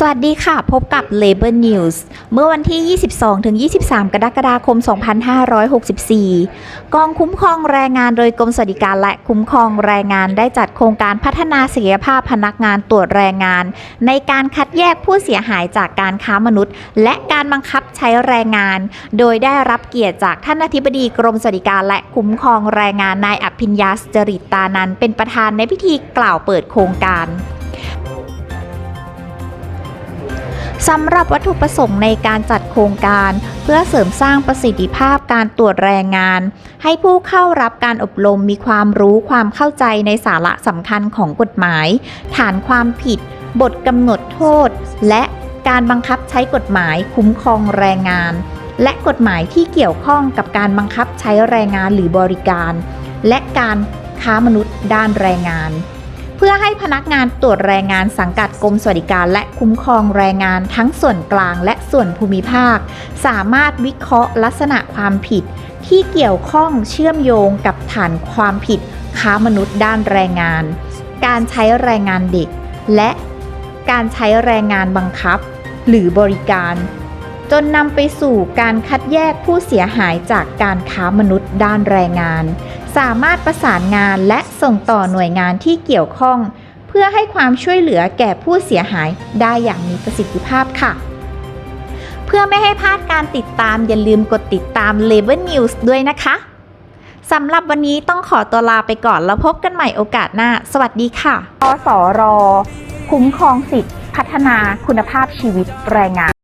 สวัสดีค่ะ พบกับ Labor News เมื่อวันที่ 22-23 กรกฎาคม 2564 กองคุ้มครองแรงงานโดยกรมสวัสดิการและคุ้มครองแรงงานได้จัดโครงการพัฒนาศักยภาพพนักงานตรวจแรงงาน ในการคัดแยกผู้เสียหายจากการค้ามนุษย์ และการบังคับใช้แรงงาน โดยได้รับเกียรติจากท่านอธิบดีกรมสวัสดิการและคุ้มครองแรงงานนายอภิญญาสจริตตานันเป็นประธานในพิธีกล่าวเปิดโครงการ สำหรับวัตถุประสงค์ในการจัดโครงการ เพื่อเสริมสร้างประสิทธิภาพการตรวจแรงงาน ให้ผู้เข้ารับการอบรมมีความรู้ความเข้าใจในสาระสำคัญของกฎหมาย ฐานความผิด บทกำหนดโทษ และการบังคับใช้กฎหมายคุ้มครองแรงงาน และกฎหมายที่เกี่ยวข้องกับการบังคับใช้แรงงานหรือบริการ และการค้ามนุษย์ด้านแรงงาน เพื่อให้พนักงานตรวจแรงงานสังกัดกรมสวัสดิการและคุ้มครองแรงงานทั้งส่วนกลางและส่วนภูมิภาค สามารถวิเคราะห์ลักษณะความผิด ที่เกี่ยวข้องเชื่อมโยงกับฐานความผิด ค้ามนุษย์ด้านแรงงาน การใช้แรงงานเด็ก และการใช้แรงงานบังคับ หรือบริการ จนนำไปสู่การคัดแยกผู้เสียหายจากการค้ามนุษย์ด้านแรงงาน สามารถประสานงานและส่งต่อหน่วยงานที่เกี่ยวข้อง เพื่อให้ความช่วยเหลือแก่ผู้เสียหายได้อย่างมีประสิทธิภาพค่ะ เพื่อไม่ให้พลาดการติดตามอย่าลืมกดติดตาม Label News ด้วยนะคะสำหรับวันนี้ต้องขอตัวลาไปก่อนแล้วพบกันใหม่โอกาสหน้า สวัสดีค่ะอสร คุ้มครองสิทธิพัฒนาคุณภาพชีวิตแรงงาน